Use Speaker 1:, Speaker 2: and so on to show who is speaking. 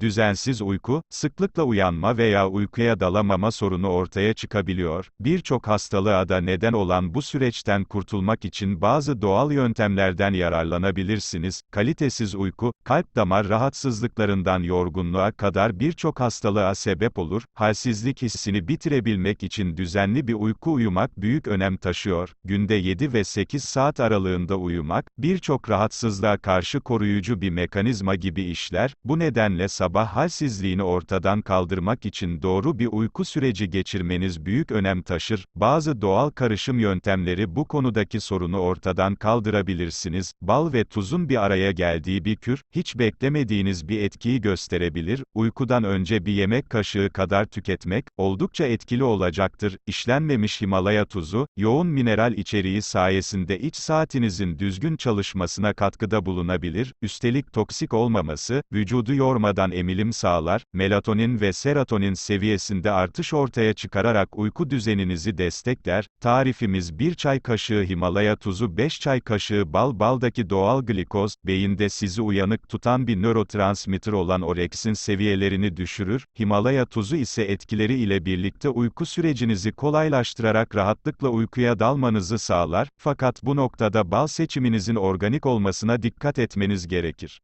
Speaker 1: Düzensiz uyku, sıklıkla uyanma veya uykuya dalamama sorunu ortaya çıkabiliyor. Birçok hastalığa da neden olan bu süreçten kurtulmak için bazı doğal yöntemlerden yararlanabilirsiniz. Kalitesiz uyku, kalp damar rahatsızlıklarından yorgunluğa kadar birçok hastalığa sebep olur. Halsizlik hissini bitirebilmek için düzenli bir uyku uyumak büyük önem taşıyor. Günde 7 ve 8 saat aralığında uyumak, birçok rahatsızlığa karşı koruyucu bir mekanizma gibi işler. Bu nedenle sabah halsizliğini ortadan kaldırmak için doğru bir uyku süreci geçirmeniz büyük önem taşır. Bazı doğal karışım yöntemleri bu konudaki sorunu ortadan kaldırabilirsiniz. Bal ve tuzun bir araya geldiği bir kür, hiç beklemediğiniz bir etkiyi gösterebilir. Uykudan önce bir yemek kaşığı kadar tüketmek, oldukça etkili olacaktır. İşlenmemiş Himalaya tuzu, yoğun mineral içeriği sayesinde iç saatinizin düzgün çalışmasına katkıda bulunabilir. Üstelik toksik olmaması, vücudu yormadan emilim sağlar, melatonin ve serotonin seviyesinde artış ortaya çıkararak uyku düzeninizi destekler. Tarifimiz 1 çay kaşığı Himalaya tuzu 5 çay kaşığı bal baldaki doğal glikoz, beyinde sizi uyanık tutan bir nörotransmitter olan oreksin seviyelerini düşürür. Himalaya tuzu ise etkileri ile birlikte uyku sürecinizi kolaylaştırarak rahatlıkla uykuya dalmanızı sağlar. Fakat bu noktada bal seçiminizin organik olmasına dikkat etmeniz gerekir.